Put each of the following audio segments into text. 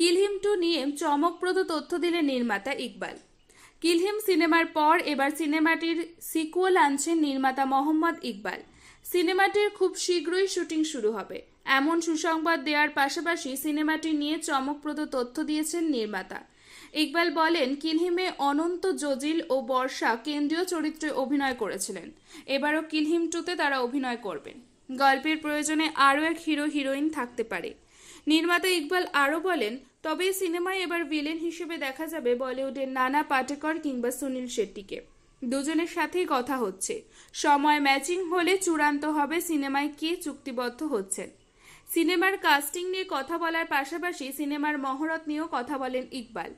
কিলহিম two নিয়ে চমকপ্রদ তথ্য দিলেন নির্মাতা ইকবাল। কিলহিম সিনেমার পর এবার সিনেমাটির সিকুয়াল আনছেন নির্মাতা মোহাম্মদ ইকবাল। সিনেমাটির খুব শীঘ্রই শুটিং শুরু হবে। এমন সুসংবাদ দেওয়ার পাশাপাশি সিনেমাটি নিয়ে চমকপ্রদ তথ্য দিয়েছেন নির্মাতা। ইকবাল বলেন, কিলহিমে অনন্ত জজিল ও বর্ষা কেন্দ্রীয় চরিত্রে অভিনয় করেছিলেন। এবারও কিলহিম টুতে তারা অভিনয় করবেন। গল্পের প্রয়োজনে আরও এক হিরো হিরোইন থাকতে পারে। নির্মাতা ইকবাল আরও বলেন, তবে সিনেমায় এবার ভিলেন হিসেবে দেখা যাবে বলিউডের নানা পাটেকর কিংবা সুনীল শেট্টিকে। দুজনের সাথেই কথা হচ্ছে। সময় ম্যাচিং হলে চূড়ান্ত হবে সিনেমায় কে চুক্তিবদ্ধ হচ্ছেন। সিনেমার কাস্টিং নিয়ে কথা বলার পাশাপাশি সিনেমার মহরত নিয়েও কথা বলেন ইকবাল।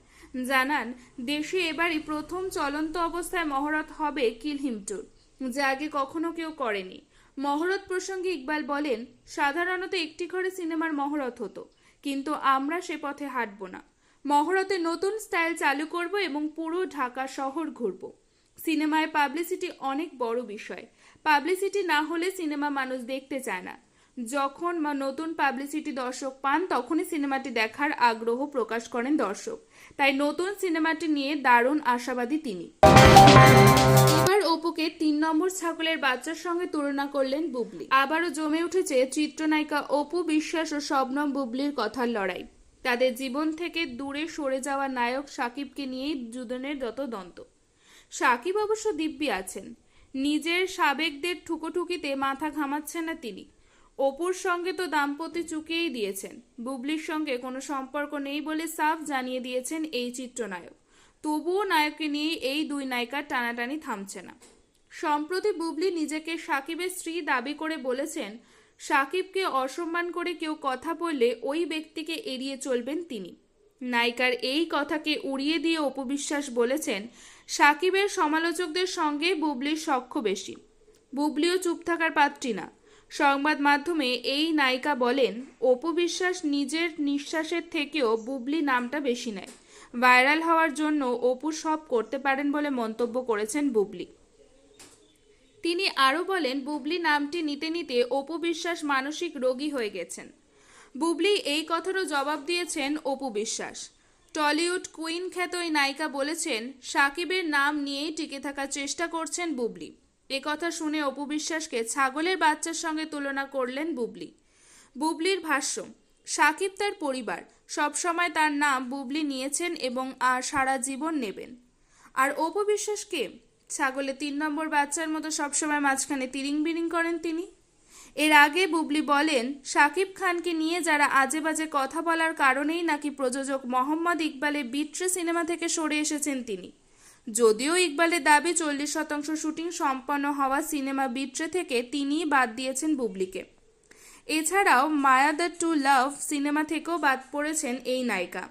জানান, দেশে এবারই প্রথম চলন্ত অবস্থায় মহরত হবে কিলহিম টুর যা আগে কখনো কেউ করেনি। মহরত প্রসঙ্গে ইকবাল বলেন, সাধারণত একটি ঘরে সিনেমার মহরত হতো, কিন্তু আমরা সে পথে হাঁটব না। মহরতে নতুন স্টাইল চালু করব এবং পুরো ঢাকা শহর ঘুরব। সিনেমায় পাবলিসিটি অনেক বড় বিষয়। পাবলিসিটি না হলে সিনেমা মানুষ দেখতে চায় না। যখন নতুন পাবলিসিটি দর্শক পান, তখনই সিনেমাটি দেখার আগ্রহ প্রকাশ করেন দর্শক। তাই নতুন সিনেমাটি নিয়ে দারুণ আশাবাদী তিনি। অপুকে তিন নম্বর ছাগলের বাচ্চার সঙ্গে তুলনা করলেন বুবলি। আবারও জমে উঠেছে চিত্রনায়িকা অপু বিশ্বাস ও শবনম বুবলির কথার লড়াই। তাদের জীবন থেকে দূরে সরে যাওয়া নায়ক সাকিবকে নিয়েই দুজনের যত দন্ত সাকিব অবশ্য দিব্যি আছেন। নিজের সাবেকদের ঠুকোঠুকিতে মাথা ঘামাচ্ছেন না তিনি। অপুর সঙ্গে তো দাম্পত্য চুকিয়েই দিয়েছেন। বুবলির সঙ্গে কোনো সম্পর্ক নেই বলে সাফ জানিয়ে দিয়েছেন এই চিত্রনায়ক। তবুও নায়ককে নিয়ে এই দুই নায়িকার টানাটানি থামছে না। সম্প্রতি বুবলি নিজেকে সাকিবের স্ত্রী দাবি করে বলেছেন, সাকিবকে অসম্মান করে কেউ কথা বললে ওই ব্যক্তিকে এড়িয়ে চলবেন তিনি। নায়িকার এই কথাকে উড়িয়ে দিয়ে অপবিশ্বাস বলেছেন, সাকিবের সমালোচকদের সঙ্গে বুবলির সখ্য বেশি। বুবলিও চুপ থাকার পাত্রী না। সংবাদ মাধ্যমে এই নায়িকা বলেন অপবিশ্বাস নিজের নিঃশ্বাসের থেকেও বুবলি নামটা বেশি নেয়। ভাইরাল হওয়ার জন্য অপু সব করতে পারেন বলে মন্তব্য করেছেন বুবলি। তিনি আরও বলেন, বুবলি নামটি নিতে নিতে অপু বিশ্বাস মানসিক রোগী হয়ে গেছেন। বুবলি এই কথারও জবাব দিয়েছেন অপু বিশ্বাস। টলিউড কুইন খ্যাত এই নায়িকা বলেছেন, সাকিবের নাম নিয়েই টিকে থাকার চেষ্টা করছেন বুবলি। কথা শুনে অপু বিশ্বাসকে ছাগলের বাচ্চার সঙ্গে তুলনা করলেন বুবলি। বুবলির ভাষ্য, সাকিব তার পরিবার সবসময় তার নাম বুবলি নিয়েছেন এবং আর সারা জীবন নেবেন। আর অপু বিশ্বাসকে ছাগলে তিন নম্বর বাচ্চার মতো সবসময় মাঝখানে তিরিং বিরিং করেন তিনি। এর আগে বুবলি বলেন শাকিব খানকে নিয়ে যারা আজে বাজে কথা বলার কারণেই নাকি প্রযোজক মোহাম্মদ ইকবালের বিট্রে সিনেমা থেকে সরে এসেছেন তিনি। যদিও ইকবালের দাবি চল্লিশ শতাংশ শুটিং সম্পন্ন হওয়া সিনেমা বিট্রে থেকে তিনিই বাদ দিয়েছেন বুবলিকে। এছাড়াও Maya the to love cinema থেকেও বাদ পড়েছেন এই নায়িকা।